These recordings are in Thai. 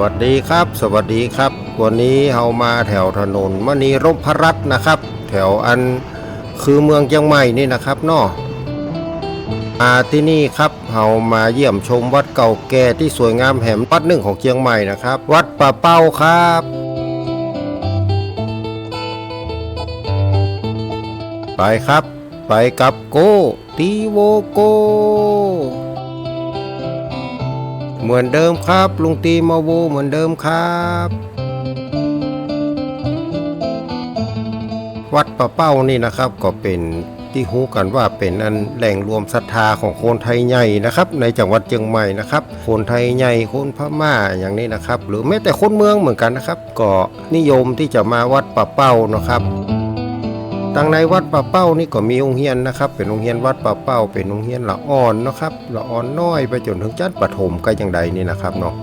วัสดีครับ สวัสดีครับ วันนี้เฮามาแถวถนนมณีรพรัตน์นะครับ แถวอันคือเมืองเชียงใหม่นี่นะครับเนาะมาที่นี่ครับเฮามาเยี่ยมชมวัดเก่าแก่ที่สวยงามแห่งวัดหนึ่งของเชียงใหม่นะครับ วัดป่าเป้าครับไปครับ ไปกับโกตีโวโก เหมือนเดิมครับลุงตีมาโวเหมือนเดิมครับ วัดป่าเป้านี่นะครับก็เป็นที่ฮู้กันว่าเป็นอันแหล่งรวมศรัทธาของคนไทยใหญ่นะครับ ในจังหวัดเชียงใหม่นะครับ คนไทยใหญ่คนพม่าอย่างนี้นะครับ หรือแม้แต่คนเมืองเหมือนกันนะครับ ก็นิยมที่จะมาวัดป่าเป้านะครับ ทางในวัดป่าเป้านี่ก็มีองค์เฮียนนะครับ เป็นองค์เฮียนวัดป่าเป้า เป็นองค์เฮียนละอ่อนนะครับละอ่อนน้อยไปจนถึงจันปฐมก็ยังใดนี่นะครับเนาะ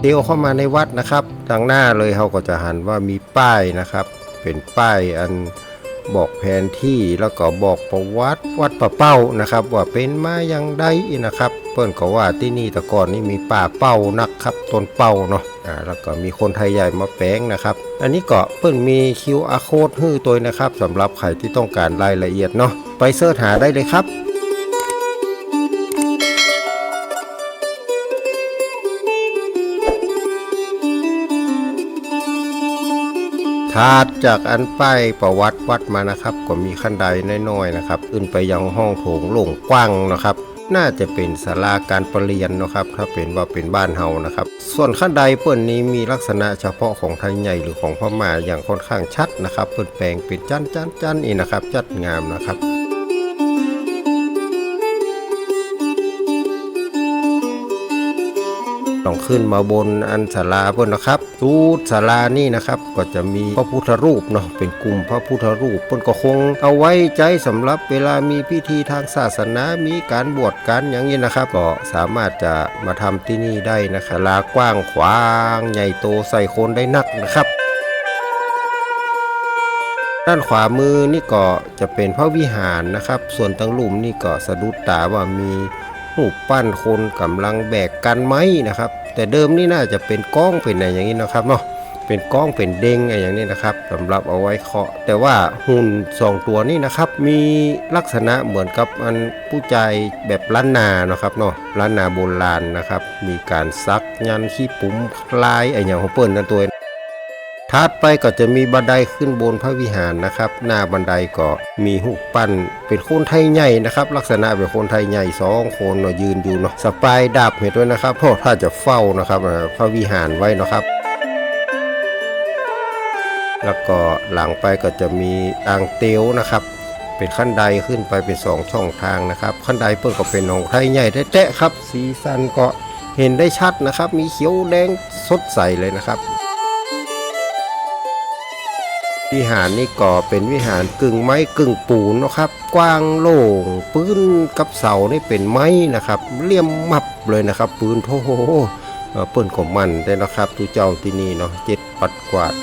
เดียวเข้ามาในวัดนะครับทางหน้าเลยเขาก็จะหันว่ามีป้ายนะครับ เป็นป้ายอัน บอกแผนที่แล้วก็บอกประวัติวัดป่าเป้านะครับ ว่าเป็นมาอย่างไดนะครับ เปิ้นก็ว่าที่นี่แต่ก่อนนี่มีป่าเป้านักครับต้นเป้าเนาะอ่าแล้วก็มีคนไทยใหญ่มาแปลงนะครับ อันนี้ก็เปิ้นมี QR code ให้ตัวนะครับสำหรับใครที่ต้องการรายละเอียดเนาะไปเสิร์ชหาได้เลยครับ ถาดจากอันป้ายประวัติวัดมานะครับ ก็มีขั้นใดน้อยๆนะครับ ขึ้นไปยังห้องโถงโล่งกว้างนะครับ น่าจะเป็นศาลาการประเรียนนะครับ ถ้าเป็นว่าเป็นบ้านเฮานะครับ ส่วนขั้นใดเปิ้นนี้มีลักษณะเฉพาะของไทยใหญ่หรือของพม่าอย่างค่อนข้างชัดนะครับ เปิ้นแปลงเป็นจันจันจันอีนะครับ จัดงามนะครับ ขึ้นมาบนอันศาลาเพื่อนนะครับตูดศาลานี่นะครับก็จะมีพระพุทธรูปเนาะเป็นกลุ่มพระพุทธรูปเพื่อนก็คงเอาไว้ใจสำหรับเวลามีพิธีทางศาสนามีการบวชกันอย่างนี้นะครับ ก็สามารถจะมาทำที่นี่ได้นะศาลากว้างขวางใหญ่โตใส่คนได้นักนะครับด้านขวามือนี่ก็จะเป็นพระวิหารนะครับ ส่วนตังหลุมนี่ก็สะดุดตาว่ามีรูปปั้นคนกำลังแบกกันไม้นะครับ แต่เดิมนี่น่าจะเป็นก้องเป็นอะไรอย่างนี้นะครับเนาะเป็นก้องเป็นเด้งอะไรอย่างนี้นะครับสำหรับเอาไว้เคาะ แต่ว่าหุ่นสองตัวนี่นะครับ มีลักษณะเหมือนกับอันผู้ใจแบบล้านนานะครับเนาะล้านนาโบราณนะครับ มีการซักยันขี้ปุ๋มลายไอ้อย่างของเปิ้นนั่นตัว ถัดไปก็จะมีบันไดขึ้นบนพระวิหารนะครับ หน้าบันไดก็มีหูปปั้นเป็นคนไทยใหญ่นะครับ ลักษณะเป็นคนไทยใหญ่สองคนเนาะยืนอยู่เนาะสปายดาบเห็นด้วยนะครับเพราะถ้าจะเฝ้านะครับพระวิหารไว้นะครับ แล้วก็หลังไปก็จะมีอ่างเตียวนะครับ เป็นขั้นใดขึ้นไปเป็นสองช่องทางนะครับ ขั้นใดเพิ่นก็เป็นของไทยใหญ่แท้ๆครับ สีสันก็เห็นได้ชัดนะครับ มีเขียวแดงสดใสเลยนะครับ วิหารนี่ก็เป็นวิหารกึ่งไม้กึ่งปูนนะครับ กว้างโล่งปืนกับเสานี่เป็นไม้นะครับเลี่ยมมับเลยนะครับ ปืนโถเอ่อเปิ้นของมันได้นะครับตูเจ้าที่นี่เนาะเจ็ดปัดกวาด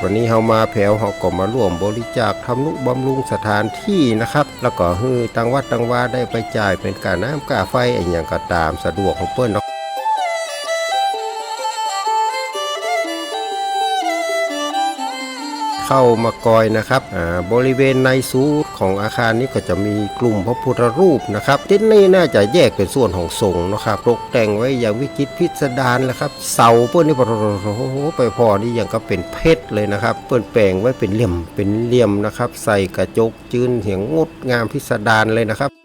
วันนี้เฮามาแผวเฮาก็มาร่วมบริจาคทำนุบำรุงสถานที่นะครับ แล้วก็ฮือตังวัดตังวาได้ไปจ่ายเป็นการน้ำกาไฟไอ้อย่างก็ตามสะดวกของเปิ้นเนาะ เข้ามากอยนะครับอ่าบริเวณในซูดของอาคารนี้ก็จะมีกลุ่มพระพุทธรูปนะครับที่นี่น่าจะแยกเป็นส่วนของสงฆ์นะครับตกแต่งไว้อย่างวิจิตรพิสดารแล้วครับ เสาเปิ้นนี่โอ้โหไปพอนี่อย่างก็เป็นเพชรเลยนะครับเปิ้นแปลงไว้เป็นเหลี่ยมเป็นเหลี่ยมนะครับ ใส่กระจกจืนเหียงงดงามพิสดารเลยนะครับ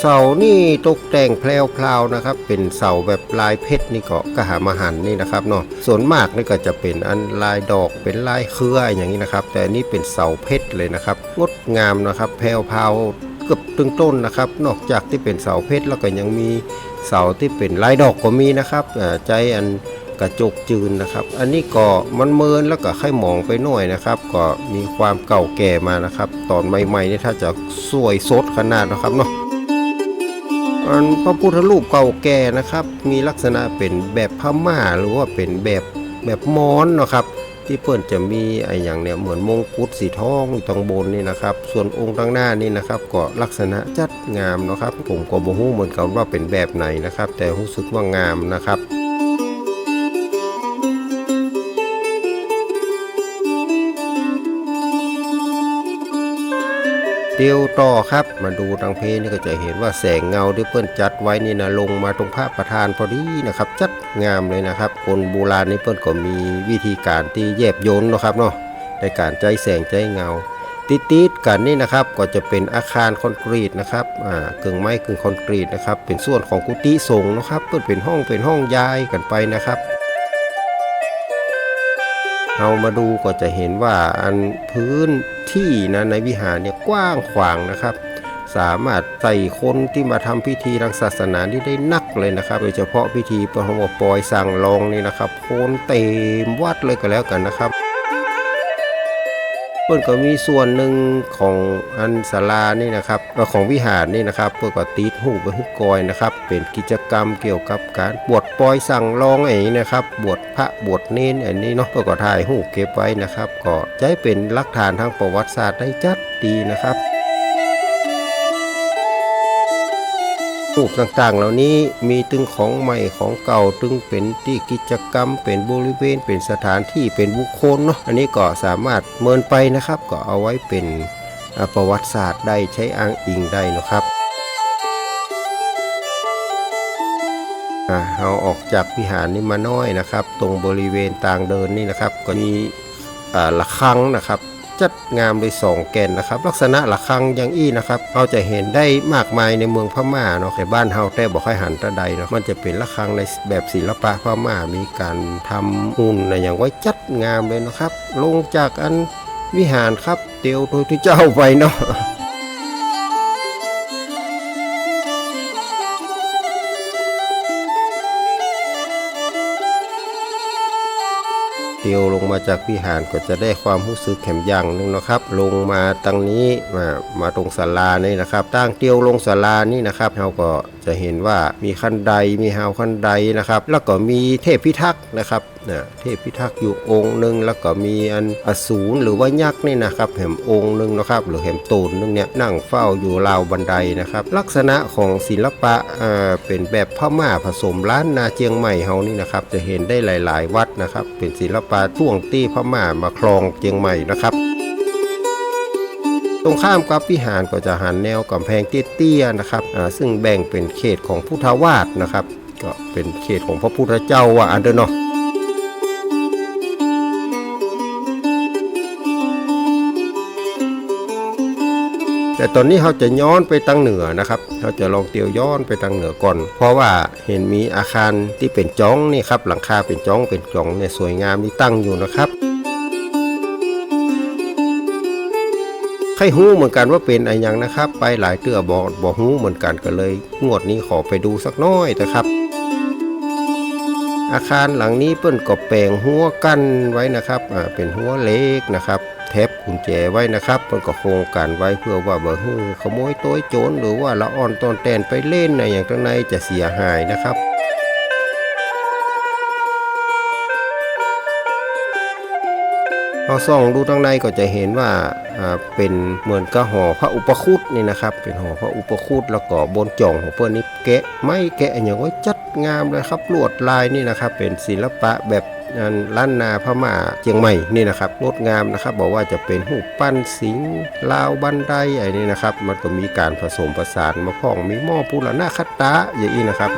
เสานี่ตกแต่งแพรวๆนะครับ เป็นเสาแบบลายเพชรนี่ก็กระหามหันนี่นะครับเนาะส่วนมากนี่ก็จะเป็นอันลายดอกเป็นลายเครืออย่างนี้นะครับ แต่อันนี้เป็นเสาเพชรเลยนะครับงดงามนะครับ แพรวๆเกือบตึงต้นนะครับ นอกจากที่เป็นเสาเพชรแล้วก็ยังมีเสาที่เป็นลายดอกก็มีนะครับใจอันกระจกจืนนะครับ อันนี้ก็มันเมินแล้วก็ค่อยมองไปหน่อยนะครับ ก็มีความเก่าแก่มานะครับ ตอนใหม่ๆนี่ถ้าจะสวยสดขนาดนะครับเนาะ พระพุทธรูปเก่าแก่นะครับ มีลักษณะเป็นแบบพม่าหรือว่าเป็นแบบแบบมอนนะครับ ที่เปิ้นจะมีไอ้อย่างเนี่ยเหมือนมงกุฎสีทองอยู่ตรงบนนี่นะครับ ส่วนองค์ตั้งหน้านี่นะครับ ก็ลักษณะจัดงามนะครับ ผมก็บ่ฮู้เหมือนกันว่าเป็นแบบไหนนะครับ แต่รู้สึกว่างามนะครับ เตียวต่อครับ มาดูทางเพนี่ก็จะเห็นว่าแสงเงาที่เปิ้นจัดไว้นี่นะลงมาตรงพระประธานพอดีนะครับ จัดงามเลยนะครับ คนโบราณนี่เปิ้นก็มีวิธีการที่แยบยนนะครับเนาะในการใจแสงใจเงา ติดๆกันนี่นะครับก็จะเป็นอาคารคอนกรีตนะครับอ่ากึ่งไม้กึ่งคอนกรีตนะครับเป็นส่วนของกุฏิสงฆ์นะครับเปิ้นเป็นห้องเป็นห้องย้ายกันไปนะครับ เรามาดูก็จะเห็นว่าอันพื้นที่นะในวิหารเนี่ยกว้างขวางนะครับ สามารถใส่คนที่มาทำพิธีทางศาสนาที่ได้นักเลยนะครับ โดยเฉพาะพิธีปฐมปล่อยสั่งลองนี่นะครับ โคนเต็มวัดเลยก็แล้วกันนะครับ เพื่อนก็มีส่วนหนึ่งของอันศาลานี่นะครับของวิหารนี่นะครับ เพื่อนก็ติดหูปฮึกกอยนะครับ เป็นกิจกรรมเกี่ยวกับการบวชปล่อยสั่งลองไอ้นี้นะครับ บวชพระบวชเน้นอันนี้เนาะเพื่อนก็ถ่ายหูเก็บไว้นะครับ ก็จะใช้เป็นหลักฐานทางประวัติศาสตร์ได้จัดดีนะครับ รูปต่างๆ เหล่านี้มีตึงของใหม่ของเก่าตึงเป็นที่กิจกรรม เป็นบริเวณ เป็นสถานที่เป็นบุคคลเนาะอันนี้ก็สามารถเมินไปนะครับ ก็เอาไว้เป็นประวัติศาสตร์ได้ใช้อ้างอิงได้นะครับเอาออกจากวิหารนี้มาน้อยนะครับ ตรงบริเวณต่างเดินนี่นะครับ ก็มีอ่าระฆังนะครับ จัดงามเลยสองแกนนะครับ ลักษณะระฆังอย่างอี้นะครับเราจะเห็นได้มากมายในเมืองพม่าเนาะแต่บ้านเฮาแต่บอกให้หันตะใดเนาะมันจะเป็นระฆังในแบบศิลปะพม่ามีการทำหุ่นนะอย่างไว้จัดงามเลยนะครับ ลงจากอันวิหารครับเตียวโดยที่เจ้าไปเนาะ ตียวลงมาจากวิหารก็จะได้ความรู้สึกแข็มย่างหนึงนะครับ ลงมาตรงนี้มามาตรงศาลานี่นะครับตั้งเตียวลงศาลานี่นะครับเราก็จะเห็นว่ามีขั้นใดมีหาวขั้นใดนะครับ แล้วก็มีเทพพิทักษ์นะครับ นะเทพพิทักษ์อยู่องค์หนึ่งแล้วก็มีอันอสูรหรือว่ายักษ์นี่นะครับแหมองค์หนึ่งนะครับหรือแหมตูนหนึงเนี่ยนั่งเฝ้าอยู่ราวบันไดนะครับลักษณะของศิลปะเอ่อเป็นแบบพม่าผสมล้านนาเจียงใหม่เฮานี่นะครับจะเห็นได้หลาย ๆ วัดนะครับ เป็นศิลปะช่วงตี้พม่ามาคลองเจียงใหม่นะครับตรงข้ามกับวิหารก็จะหันแนวกำแพงเตี้ยๆนะครับซึ่งแบ่งเป็นเขตของพุทธวาสนะครับ ก็เป็นเขตของพระพุทธเจ้าว่าอันเดอร์เนาะ แต่ตอนนี้เขาจะย้อนไปทางเหนือนะครับเขาจะลองเตียวย้อนไปทางเหนือก่อน เพราะว่าเห็นมีอาคารที่เป็นจ้องนี่ครับหลังคาเป็นจ้องเป็นจ้องเนี่ยสวยงามนี่ตั้งอยู่นะครับใครหู้เหมือนกันว่าเป็นอะไรยังนะครับ ไปหลายเตื้อบอกบอกหู้เหมือนกันก็เลย งวดนี้ขอไปดูสักน้อยนะครับ อาคารหลังนี้เปิ้นก็แปลงหัวกั้นไว้นะครับอ่าเป็นหัวเล็กนะครับ แทบกุญแจไว้นะครับเปิ้นก็โครงการไว้เพื่อว่าเบ่ฮือขโมยต้ยโจรหรือว่าละอ่อนตอนแตนไปเล่นในอย่างข้งในจะเสียหายนะครับพอส่องดูทางในก็จะเห็นว่าเป็นเหมือนกระหอพระอุปคุตนี่นะครับ เป็นหอพระอุปคุตแล้วก็บนจ่องของเพื่อนนี่แกะไม้แกะอย่างไว้จัดงามเลยครับลวดลายนี่นะครับ เป็นศิลปะแบบ ล้านนาพม่าเชียงใหม่นี่นะครับงดงามนะครับ บอกว่าจะเป็นหูปปั้นสิงลาวบันไดไอ้นี่นะครับ มันก็มีการผสมผสานมาพ่องมีหม้อปูรณาคัตตะอย่างนี้นะครับ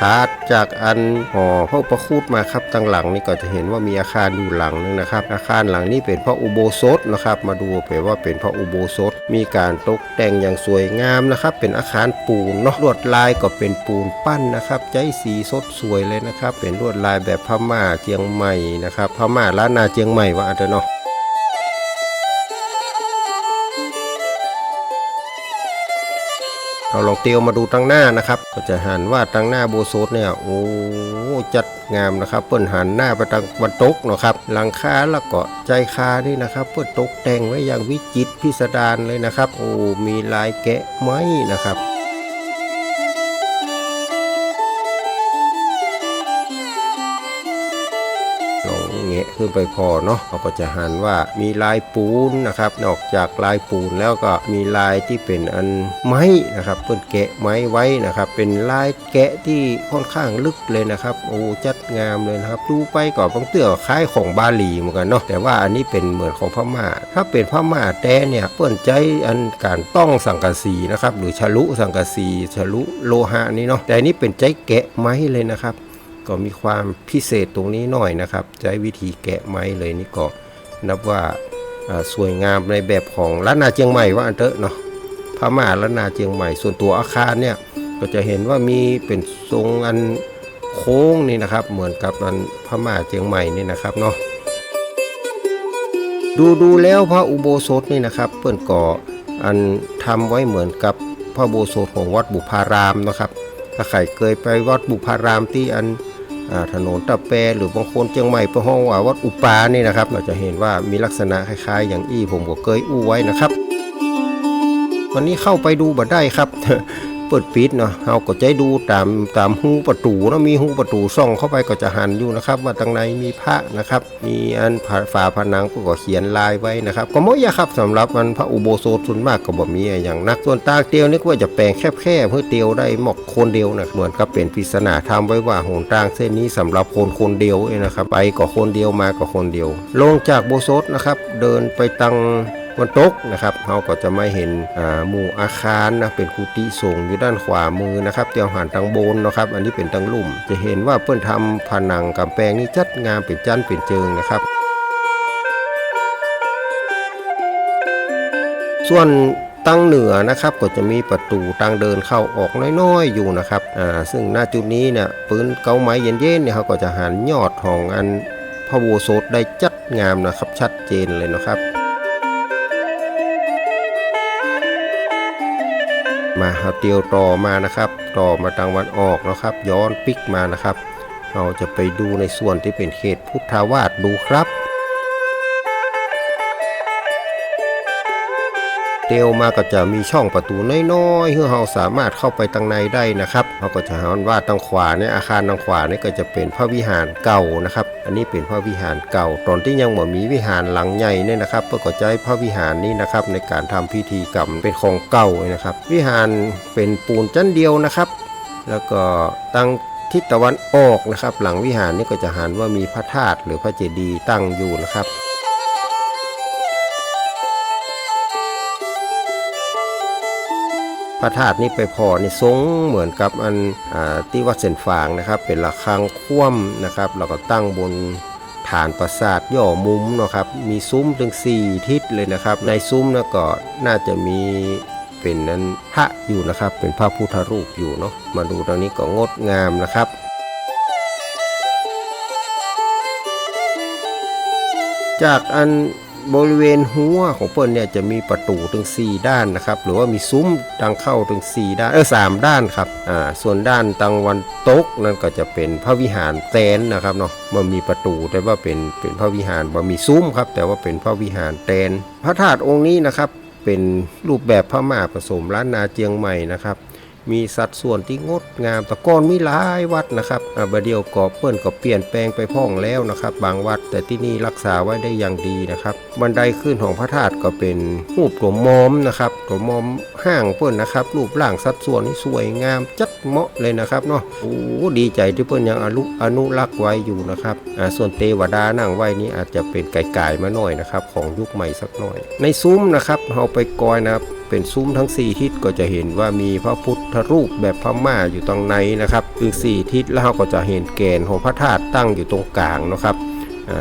ถัดจากอันห่อพระประคูตมาครับตั้งหลังนี่ก็จะเห็นว่ามีอาคารอยู่หลังนึงนะครับ อาคารหลังนี้เป็นพระอุโบสถนะครับ มาดูไปว่าเป็นพระอุโบสถ มีการตกแต่งอย่างสวยงามนะครับ เป็นอาคารปูนเนาะลวดลายก็เป็นปูนปั้นนะครับใจสีสดสวยเลยนะครับ เป็นลวดลายแบบพม่าเจียงใหม่นะครับพม่าล้านนาเจียงใหม่ว่าอันเนาะ เราลองเตียวมาดูตั้งหน้านะครับ ก็จะหันว่าตั้งหน้าโบโซดเนี่ยโอ้จัดงามนะครับเปิ้นหันหน้าไปทางวันตกนะครับหลังคาแล้วก็ใจคานี่นะครับ เปิ้นตกแต่งไว้อย่างวิจิตรพิสดารเลยนะครับ โอ้มีลายแกะไม้นะครับ ขึ้นไปพอเนาะเราก็จะหันว่ามีลายปูนนะครับ นอกจากลายปูนแล้วก็มีลายที่เป็นอันไม้นะครับเพิ่นแกะไม้ไว้นะครับ เป็นลายแกะที่ค่อนข้างลึกเลยนะครับโอ้จัดงามเลยนะครับดูไปก็บางเตื้อคล้ายของบาหลีเหมือนกันเนาะแต่ว่าอันนี้เป็นเหมือนของพม่า ถ้าเป็นพม่าแต่เนี่ยเปิ้นใจอันการต้องสังกะสีนะครับหรือฉลุสังกะสีฉลุโลหะนี่เนาะแต่อันนี้เป็นใจแกะไม้เลยนะครับ ก็มีความพิเศษตรงนี้หน่อยนะครับ ใช้วิธีแกะไม้เลยนี่ก็นับว่าสวยงามในแบบของล้านนาเชียงใหม่ว่าอันเถอะเนาะพม่าล้านนาเชียงใหม่ ส่วนตัวอาคารเนี่ยก็จะเห็นว่ามีเป็นทรงอันโค้งนี่นะครับ เหมือนกับอันพม่าเชียงใหม่นี่นะครับเนาะดูดูแล้วพระอุโบสถนี่นะครับ เปิ้นก่ออันทำไว้เหมือนกับพระอุโบสถของวัดบุพารามนะครับถ้าใครเคยไปวัดบุพารามที่อัน ถนนตะแปหรือบางคนเชียงใหม่ไปห้องว่าวัดอุปานี่นะครับ เราจะเห็นว่ามีลักษณะคล้ายๆ อย่างอี้ผมก็เคยอู้ไว้นะครับ วันนี้เข้าไปดูบ่ได้ครับ เปิดปิดเนาะเราก็จดูตามตามหูประตูเนาะมีหูประตูส่องเข้าไปก็จะหันอยู่นะครับ ว่าตรงในมีพระนะครับ มีอันฝาฝาผนังก็เขียนลายไว้นะครับ ก็ไม่ยากครับสำหรับมันพระอุโบสถส่วนมากก็บ่มีอย่างนักส่วนตาเตียวนี่ก็ว่าจะแปลงแคบๆเพื่อเตียวได้หมอกคนเดียวนะเหมือนกับเป็นปริศนาทำไว้ว่าหนทางเส้นนี้สำหรับคนคนเดียวเองนะครับไปก็คนเดียวมาก็คนเดียว ลงจากโบสถนะครับ เดินไปตัง วันตกนะครับเราก็จะไม่เห็นหมู่อาคารนะเป็นกุฏิสูงอยู่ด้านขวามือนะครับเตียวหันทางบนนะครับ อันนี้เป็นทางลุ่ม จะเห็นว่าเพื่อนทำผนังกำแพงนี่จัดงามเป็นจันเป็นเจิงนะครับส่วนตั้งเหนือนะครับก็จะมีประตูทางเดินเข้าออกน้อยๆอยู่นะครับอ่าซึ่งหน้าจุดนี้เนี่ยปืนเกาไม้เย็นๆเนี่ยเขาก็จะหันยอดของอันพระโบสถได้จัดงามนะครับชัดเจนเลยนะครับ มาเอาเตียวต่อมานะครับ ต่อมาทางวันออกนะครับ ย้อนปิกมานะครับ เราจะไปดูในส่วนที่เป็นเขตพุทธาวาสดูครับ เตียวมาก็จะมีช่องประตูน้อยๆเพื่อเราสามารถเข้าไปทางในได้นะครับเราก็จะเห็นว่าทางขวาเนี่ยอาคารทางขวาเนี่ยก็จะเป็นพระวิหารเก่านะครับ อันนี้เป็นพระวิหารเก่า ตอนที่ยังบ่มีวิหารหลังใหญ่เนี่ยนะครับเพื่อก็จะให้พระวิหารนี้นะครับในการทำพิธีกรรมเป็นของเก่านะครับ วิหารเป็นปูนชั้นเดียวนะครับ แล้วก็ตั้งทิศตะวันออกนะครับ หลังวิหารนี่ก็จะหันว่ามีพระธาตุหรือพระเจดีย์ตั้งอยู่นะครับ พระธาตุนี้ไปพอนี่ทรงเหมือนกับอันอที่วัดเส้นฝางนะครับ เป็นระฆังคว่ำนะครับแล้วก็ตั้งบนฐานปราสาทย่อมุมเนาะครับ มีซุ้มถึง 4 ทิศเลยนะครับ ในซุ้มนะก็น่าจะมีเป็นนั้นพระอยู่นะครับ เป็นพระพุทธรูปอยู่เนาะมาดูตรงนี้ก็งดงามนะครับจากอัน บริเวณหัวของเปิ้ลเนี่ยจะมีประตูถึง 4 ด้านนะครับ หรือว่ามีซุ้มทางเข้าถึง 4 ด้านเออสามด้านครับอ่าส่วนด้านตางวันตกนั่นก็จะเป็นพระวิหารแตนนะครับเนาะมันมีประตูแต่ว่าเป็นเป็นพระวิหารบ่มีซุ้มครับ แต่ว่าเป็นพระวิหารแตน พระธาตุองค์นี้นะครับเป็นรูปแบบพระมาผสมล้านนาเจียงใหม่นะครับ มีสัดส่วนที่งดงามต่ก่อนมีหลายวัดนะครับอ่าบดเดียวก็เปิ้นก็เปลี่ยนแปลงไปพ่องแล้วนะครับ บางวัดแต่ที่นี่รักษาไว้ได้อย่างดีนะครับ บันไดขึ้นของพระธาตุก็เป็นรูปตัวมอมนะครับตัวมอมห้างเปิ้นนะครับ รูปร่างสัดส่วนนี่สวยงามจัดเหมาะเลยนะครับเนาะโอ้ดีใจที่เปิ้นยังอนุอนุรักษ์ไว้อยู่นะครับอ่าส่วนเทวดานั่งไว้นี้อาจจะเป็นไก่ๆมาหน่อยนะครับ ของยุคใหม่สักหน่อย ในซุ้มนะครับเราไปกอยนะครับ เป็นซุ้มทั้ง 4 ทิศก็จะเห็นว่ามีพระพุทธรูปแบบพม่าอยู่ตรงในนะครับคือ4ทิศแล้วเราก็จะเห็นแกนของพระธาตุตั้งอยู่ตรงกลางนะครับ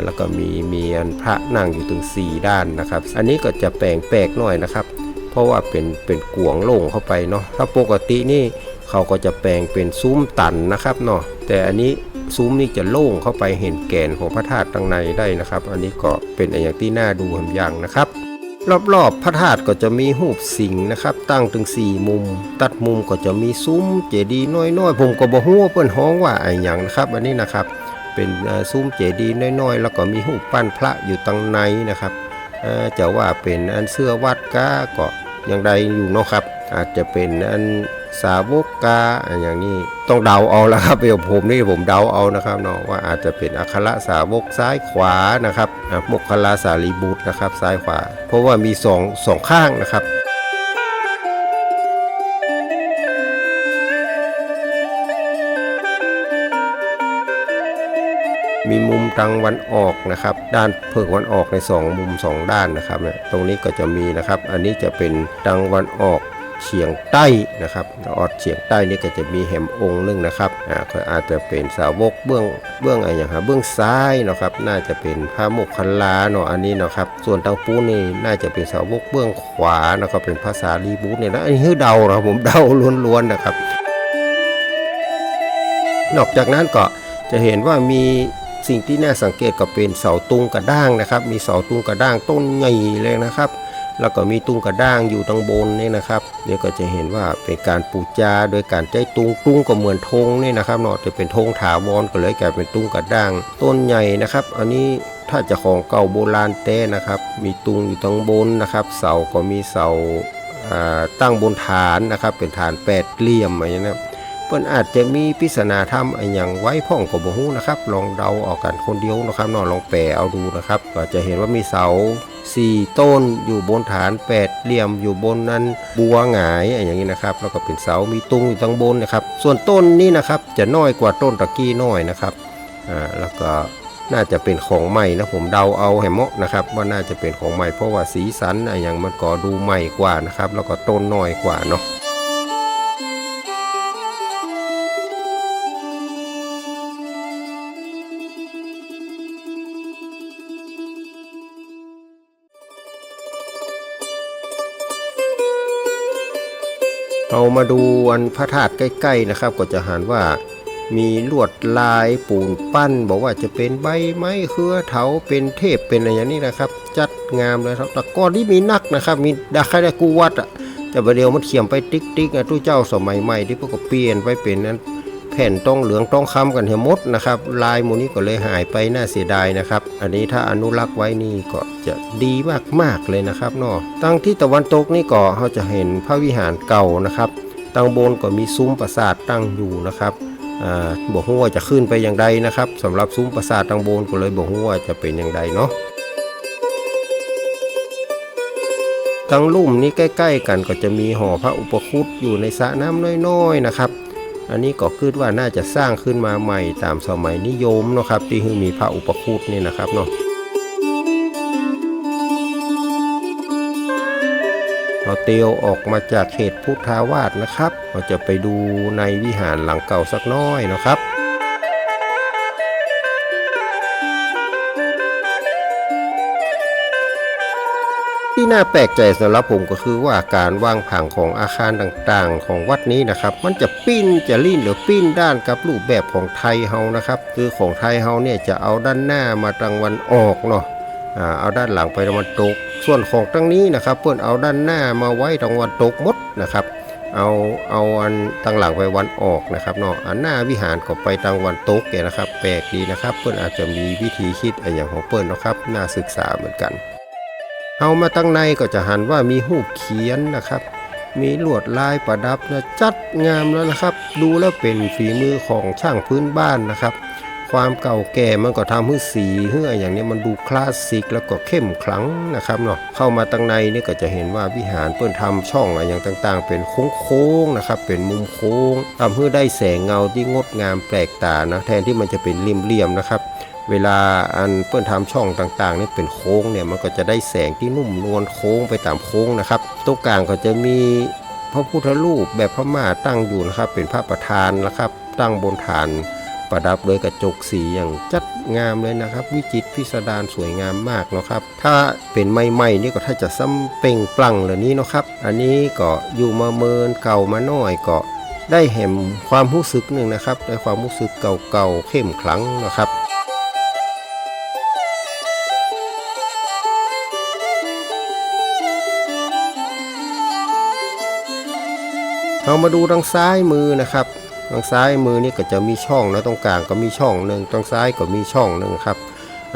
แล้วก็มีมีอันพระนั่งอยู่ถึง 4 ด้านนะครับ อันนี้ก็จะแปลงแปลกหน่อยนะครับ เพราะว่าเป็นเป็นกวงโล่งเข้าไปเนาะถ้าปกตินี่เขาก็จะแปลงเป็นซุ้มตันนะครับเนาะแต่อันนี้ซุ้มนี่จะโล่งเข้าไปเห็นแกนของพระธาตุตรงในได้นะครับ อันนี้ก็เป็นอย่างที่น่าดูหอย่างนะครับ รอบๆพระธาตุก็จะมีหูปสิงนะครับ ตั้งถึง 4 มุม ตัดมุมก็จะมีซุ้มเจดีย์น้อยๆ ผมก็บ่ฮู้ว่าเปิ้นฮ้องว่าไอ้หยังนะครับ อันนี้นะครับ เป็นซุ้มเจดีย์น้อยๆ แล้วก็มีหูปปั้นพระอยู่ตังในนะครับจะว่าเป็นอันเสื้อวัดก้าก็อย่างใดอยู่เนาะครับ อาจจะเป็นอันสาวกกาอย่างนี้ต้องเดาเอาแล้วครับเดี๋ยวผมนี่ผมเดาเอานะครับเนาะว่าอาจจะเป็นอัคระสาวกซ้ายขวานะครับอะโมกขลาสารีบุตรนะครับ ซ้ายขวา เพราะว่ามีสองสองข้างนะครับมีมุมตังวันออกนะครับ ด้านเพิกวันออกใน 2 มุม 2 ด้านนะครับเนี่ยตรงนี้ก็จะมีนะครับ อันนี้จะเป็นตังวันออก เฉียงใต้นะครับออดเฉียงใต้นี่ก็จะมีแหมองค์หนึงนะครับอ่าก็อาจจะเป็นสาวกเบื้องเบื้องอะไรอย่างครับเบื้องซ้ายเนาะครับน่าจะเป็นพระโมกขันลาเนาะอันนี้เนาะครับส่วนตังปูนี่น่าจะเป็นสาวกเบื้องขวานะครับเป็นภาษาลีบูเนี่ยนะอันนี้คือเดานะครับผมเดาล้วนๆนะครับ นอกจากนั้นก็จะเห็นว่ามีสิ่งที่น่าสังเกตก็เป็นเสาตุงกระด้างนะครับ มีเสาตุงกระด้างต้นใหญ่เลยนะครับ แล้วก็มีตุงกระด้างอยู่ตรงบนนี่นะครับเดี๋ยวก็จะเห็นว่าเป็นการปูจาโดยการใจตุงตุงก็เหมือนธงนี่นะครับเนาะจะเป็นธงถาวรก็เลยกลายเป็นตุงกระด้าง ต้นใหญ่นะครับ อันนี้ถ้าจะของเก่าโบราณแต้นะครับ มีตุงอยู่ตรงบนนะครับ เสาก็มีเสาตั้งบนฐานนะครับ เป็นฐานแปดเหลี่ยมอะไรนี้ยเปิ้นอาจจะมีปริศนาธรรมอะไรอย่างไว้พ่องกับบ่ฮู้นะครับ ลองเดาออกกันคนเดียวนะครับเนอลองแปลเอาดูนะครับ ก็จะเห็นว่ามีเสา สี่ต้นอยู่บนฐานแปดเหลี่ยมอยู่บนนั้นบัวหงายอย่างนี้นะครับแล้วก็เป็นเสามีตุงอยู่ตรงบนนะครับ ส่วนต้นนี้นะครับจะน้อยกว่าต้นตะกี้น้อยนะครับอ่าแล้วก็น่าจะเป็นของใหม่นะผมเดาเอาแหมะนะครับ ว่าน่าจะเป็นของใหม่เพราะว่าสีสันอะไรอย่างมันก็ดูใหม่กว่านะครับ แล้วก็ต้นน้อยกว่าเนาะ เรามาดูวันพระธาตุใกล้ๆนะครับ ก็จะหานว่ามีลวดลายปูนปั้น บอกว่าจะเป็นใบไม้เครือเถาเป็นเทพเป็นอะไรอย่างนี้นะครับ จัดงามเลยครับแต่ก่อนที่มีนักนะครับ มีดาคาดากูวัดอะแต่ประเดี๋ยวมันเขี่ยมไปติ๊กติ๊กๆอะทุกเจ้าสมัยใหม่ที่พวกก็เปลี่ยนไปเป็นนั้น ผ่นต้องเหลืองต้องคำกันเหี่ยมดนะครับ ลายมูนี้ก็เลยหายไปน่าเสียดายนะครับ อันนี้ถ้าอนุรักษ์ไว้นี่ก็จะดีมากๆเลยนะครับเนาะตั้งที่ตะวันตกนี่ก็เราจะเห็นพระวิหารเก่านะครับตั้งบนก็มีซุ้มปราสาทตั้งอยู่นะครับบอกว่าจะขึ้นไปอย่างใดนะครับสำหรับซุ้มปราสาทตั้งบนก็เลยบอกว่าจะเป็นอย่างใดเนาะตั้งลุ่มนี้ใกล้ ๆ กันก็จะมีหอพระอุปคุตอยู่ในสระน้ำน้อยๆนะครับ อันนี้ก็คิดว่าน่าจะสร้างขึ้นมาใหม่ตามสมัยนิยมเนาะครับ ที่มีพระอุปคุตนี่นะครับเนาะเราเตียวออกมาจากเขตพุทธาวาสนะครับ เราจะไปดูในวิหารหลังเก่าสักน้อยนะครับ น่าแปลกใจสำหรับผมก็คือว่าการวางผังของอาคารต่างๆ ของวัดนี้นะครับ มันจะปิ้นจะลิ่นหรือปิ้นด้านกับรูปแบบของไทยเฮานะครับคือของไทยเฮาเนี่ยจะเอาด้านหน้ามาตะวันออกเนาะเอาด้านหลังไปตะวันตก ส่วนของตั้งนี้นะครับ เพื่อนเอาด้านหน้ามาไว้ตะวันตกมดนะครับ เอาเอาอันตั้งหลังไปวันออกนะครับเนาะอันหน้าวิหารก็ไปตะวันตกแกนะครับ แปลกดีนะครับ เพื่อนอาจจะมีวิธีคิดอะไรอย่างของเพื่อนนะครับ น่าศึกษาเหมือนกัน เอามาตั้งในก็จะหันว่ามีรูเขียนนะครับ มีลวดลายประดับนะจัดงามแล้วนะครับ ดูแล้วเป็นฝีมือของช่างพื้นบ้านนะครับ ความเก่าแก่มันก็ทำให้สีเฮืออย่างนี้มันดูคลาสสิกแล้วก็เข้มขลังนะครับเนาะเข้ามาตั้งในนี่ก็จะเห็นว่าวิหารเปิ้นทำช่องอะไรอย่างต่างๆ เป็นโค้งๆนะครับ เป็นมุมโค้งทำให้ได้แสงเงาที่งดงามแปลกตานะแทนที่มันจะเป็นเหลี่ยมๆนะครับ เวลาอันเปิ้นทำช่องต่างๆนี่เป็นโค้งเนี่ยมันก็จะได้แสงที่นุ่มนวลโค้งไปตามโค้งนะครับตรงกลางก็จะมีพระพุทธรูปแบบพม่าตั้งอยู่นะครับ เป็นพระประธานนะครับ ตั้งบนฐานประดับโดยกระจกสีอย่างจัดงามเลยนะครับ วิจิตรพิสดารสวยงามมากนะครับ ถ้าเป็นใหม่ๆนี่ก็ถ้าจะซ้ำเป่งปลั่งเหลยนี้นะครับ อันนี้ก็อยู่มาเมินเก่ามาน้อยก็ได้เห็นความรู้สึกหนึ่งนะครับได้ความรู้สึกเก่าๆเข้มขลังนะครับ เรามาดูทางซ้ายมือนะครับทางซ้ายมือนี่ก็จะมีช่องแล้วตรงกลางก็มีช่องหนึ่งทางซ้ายก็มีช่องหนึ่งครับ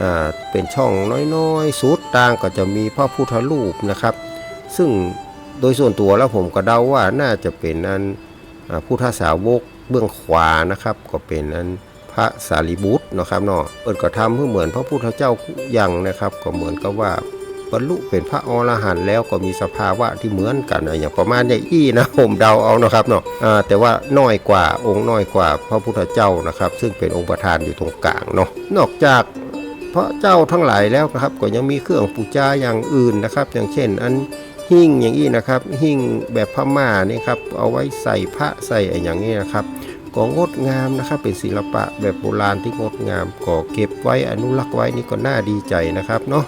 อ่าเป็นช่องน้อยๆสุดต่างก็จะมีพระพุทธรูปนะครับ ซึ่งโดยส่วนตัวแล้วผมก็เดาว่าน่าจะเป็นนั้นพุทธสาวกเบื้องขวานะครับ ก็เป็นอันพระสารีบุตรนะครับเนาะเปิดก็ทำเพื่อเหมือนพระพุทธเจ้าอย่างนะครับ ก็เหมือนกับว่า บรรลุเป็นพระอรหันต์แล้วก็มีสภาวะที่เหมือนกันอะอย่างประมาณอย่างอี้นะผมเดาเอานะครับเนาะแต่ว่าน้อยกว่าองค์น้อยกว่าพระพุทธเจ้านะครับ ซึ่งเป็นองค์ประธานอยู่ตรงกลางเนาะนอกจากพระเจ้าทั้งหลายแล้วนะครับก็ยังมีเครื่องปูชาอย่างอื่นนะครับ อย่างเช่นอันหิ้งอย่างนี้นะครับ หิ้งแบบพม่านี่ครับเอาไว้ใส่พระใส่อะไรอย่างนี้นะครับก็งดงามนะครับ เป็นศิลปะแบบโบราณที่งดงามก็เก็บไว้อนุรักษ์ไว้นี่ก็น่าดีใจนะครับเนาะ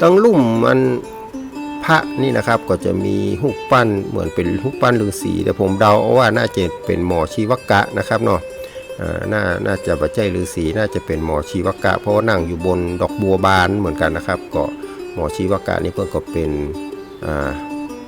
ตั้งลุ่มมันพระนี่นะครับก็จะมีหุบปั้นเหมือนเป็นหุบปั้นฤาษีแต่ผมเดาเอาว่าน่าจะเป็นหมอชีวกะนะครับเนาะอ่าน่าน่าจะปัจจัยฤาษีน่าจะเป็นหมอชีวกะ เพราะว่านั่งอยู่บนดอกบัวบานเหมือนกันนะครับ ก็หมอชีวกะนี่เพื่อนก็เป็นอ่า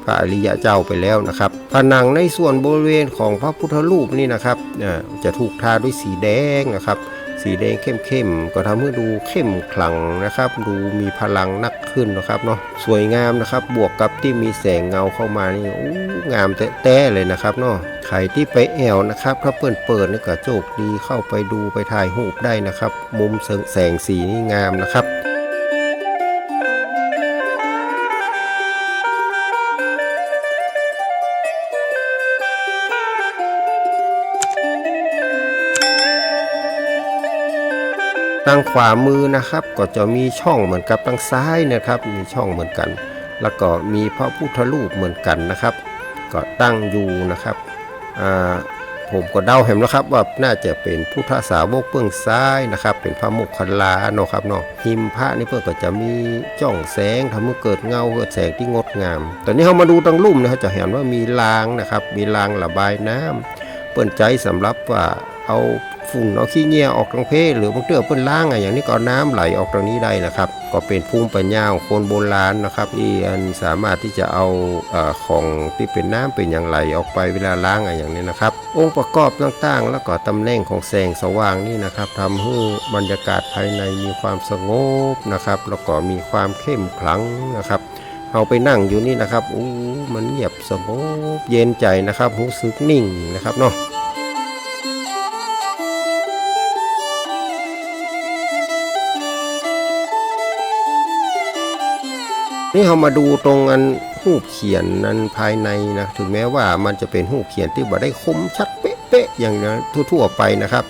พระอริยะเจ้าไปแล้วนะครับผนังในส่วนบริเวณของพระพุทธรูปนี่นะครับอ่าจะถูกทาด้วยสีแดงนะครับ สีแดงเข้มๆก็ทำให้ดูเข้มขลังนะครับ ดูมีพลังนักขึ้นนะครับเนาะสวยงามนะครับ บวกกับที่มีแสงเงาเข้ามานี่อู้งามแต้ๆเลยนะครับเนาะใครที่ไปแอวนะครับ ถ้าเปิดเปิดนี่ก็โจกดีเข้าไปดูไปถ่ายรูปได้นะครับ มุมแสงสีนี่งามนะครับ ทางขวามือนะครับก็จะมีช่องเหมือนกับทางซ้ายนะครับ มีช่องเหมือนกัน แล้วก็มีพระพุทธรูปเหมือนกันนะครับ ก็ตั้งอยู่นะครับผมก็เดาเห็นแล้วครับว่าน่าจะเป็นพุทธสาวกเบื้องซ้ายนะครับ เป็นพระโมคคัลลาเนาะครับเนาะหิมพระนี่เพื่อก็จะมีจ้องแสงทำให้เกิดเงาเกิดแสงที่งดงาม ตอนนี้เรามาดูตรงลุ่มนะครับจะเห็นว่ามีรางนะครับ มีรางระบายน้ำเปิ้นใจสำหรับว่า เอาฝุ่นเอาขี้เงียออกทางเพศหรือบางเทื่อเปิ้นล้างอะอย่างนี้ก็เอาน้ำไหลออกตรงนี้ได้นะครับ ก็เป็นภูมิปัญญาของคนโบราณนะครับที่อันสามารถที่จะเอาอของที่เป็นน้ำเป็นอย่างไหลออกไปเวลาล้างอะอย่างนี้นะครับ องค์ประกอบต่างๆ แล้วก็ตำแหน่งของแสงสว่างนี่นะครับทำให้บรรยากาศภายในมีความสงบนะครับ แล้วก็มีความเข้มขลังนะครับเอาไปนั่งอยู่นี่นะครับอู้มันเงียบสงบเย็นใจนะครับรู้สึกนิ่งนะครับเนาะ นี่เรามาดูตรงอันรูเขียนนั้นภายในนะถึงแม้ว่ามันจะเป็นรูเขียนที่บ่ได้คมชัดเป๊ะๆอย่างนั้นทั่วๆไปนะครับ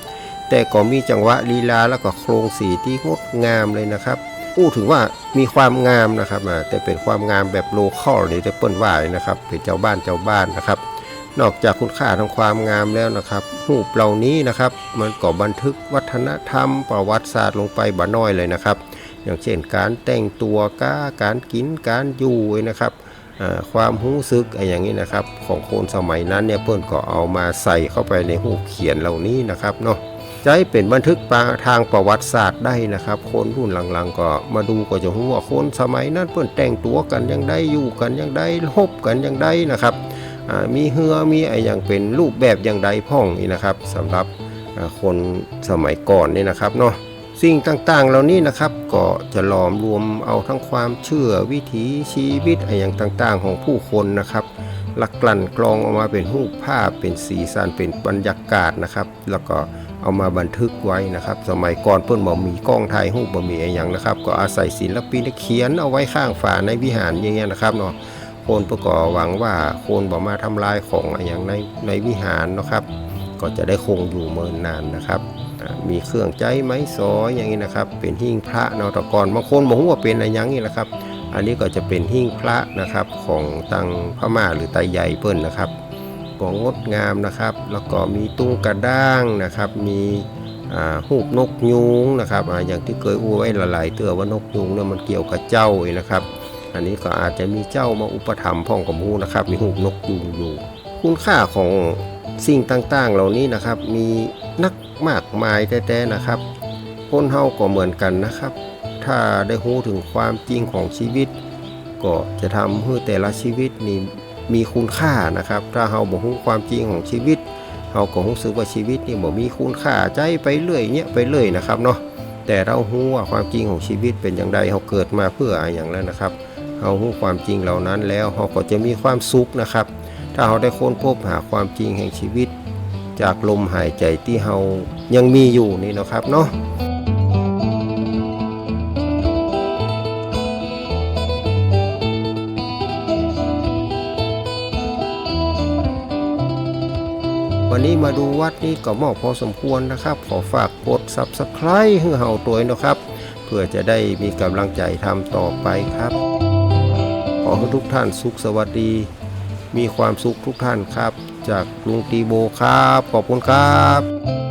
แต่ก็มีจังหวะลีลาแล้วก็โครงสีที่งดงามเลยนะครับอู้ถึงว่ามีความงามนะครับแต่เป็นความงามแบบโลคอลนี่จะเปิ้นว่าเลยนะครับ เป็นเจ้าบ้านเจ้าบ้านนะครับ นอกจากคุณค่าทางความงามแล้วนะครับรูเหล่านี้นะครับ มันก็บันทึกวัฒนธรรมประวัติศาสตร์ลงไปบ่น้อยเลยนะครับ อย่างเช่นการแต่งตัวกาการกินการอยู่นะครับความรู้สึกอะไรอย่างนี้นะครับ ของคนสมัยนั้นเนี่ยเพื่อนก็เอามาใส่เข้าไปในรูเขียนเหล่านี้นะครับเนาะจะให้เป็นบันทึกปาทางประวัติศาสตร์ได้นะครับ คนรุ่นหลังๆ ก็มาดูก็จะรู้ว่าคนสมัยนั้นเพื่อนแต่งตัวกันยังได้อยู่กันยังได้ลบกันยังได้นะครับมีเหือมีอะไรอย่างเป็นรูปแบบอย่างใดพ่องนี่นะครับสำหรับคนสมัยก่อนนี่นะครับเนาะ สิ่งต่างๆ เหล่านี้นะครับก็จะหลอมรวมเอาทั้งความเชื่อวิถีชีวิตอะไรอย่างต่างๆ ของผู้คนนะครับหลักกลั่นกรองออกมาเป็นรูปภาพเป็นสีสันเป็นบรรยากาศนะครับ แล้วก็เอามาบันทึกไว้นะครับ สมัยก่อนเพิ่นบ่มีกล้องถ่ายรูปบ่มีอะไรอย่างนะครับ ก็อาศัยศิลปินเขียนเอาไว้ข้างฝาในวิหารอย่างเงี้ยนะครับเนาะคนประกอบหวังว่าคนบ่มาทำลายของอะไรอย่างในในวิหารนะครับ ก็จะได้คงอยู่เมินนานนะครับ มีเครื่องใจไม้สอยอย่างนี้นะครับ เป็นหิ้งพระเนาะต่ก่อนบางคนบอกว่าเป็นอะไรย่างนี้แหละครับ อันนี้ก็จะเป็นหิ้งพระนะครับของตังพม่าหรือไตใหญ่เปิ้นนะครับก็งดงามนะครับ แล้วก็มีตุ้งกระด้างนะครับ มีหูบนกยูงนะครับออย่างที่เคยอู้ไว้หลายๆเตือว่านกยูงเนี่ยมันเกี่ยวกับเจ้าเองนะครับ อันนี้ก็อาจจะมีเจ้ามาอุปถัมภ์พ่องกับมูนะครับ มีหูบนกยูงอยู่ คุณค่าของสิ่งต่างๆ เหล่านี้นะครับ มีนัก มากมายแท้ๆนะครับ คนเฮาก็เหมือนกันนะครับ ถ้าได้รู้ถึงความจริงของชีวิต ก็จะทำให้แต่ละชีวิตนี่มีคุณค่านะครับ ถ้าเฮาบ่รู้ความจริงของชีวิตเฮาก็รู้สึกว่าชีวิตนี่บ่มีคุณค่าใจไปเรื่อยเนี้ยไปเรื่อยนะครับเนาะแต่เรารู้ว่าความจริงของชีวิตเป็นอย่างไรเฮาเกิดมาเพื่ออะไรอย่างนั้นนะครับเฮารู้ความจริงเหล่านั้นแล้วเฮาก็จะมีความสุขนะครับ ถ้าเราได้ค้นพบหาความจริงแห่งชีวิต จากลมหายใจที่เรายังมีอยู่นี่นะครับเนาะวันนี้มาดูวัดนี้ก็เหมาะพอสมควรนะครับ ขอฝากกด Subscribe ให้เฮาตัวนะครับ เพื่อจะได้มีกำลังใจทำต่อไปครับ ขอให้ทุกท่านสุขสวัสดี มีความสุขทุกท่านครับ จากลุงตีโบครับ ขอบคุณครับ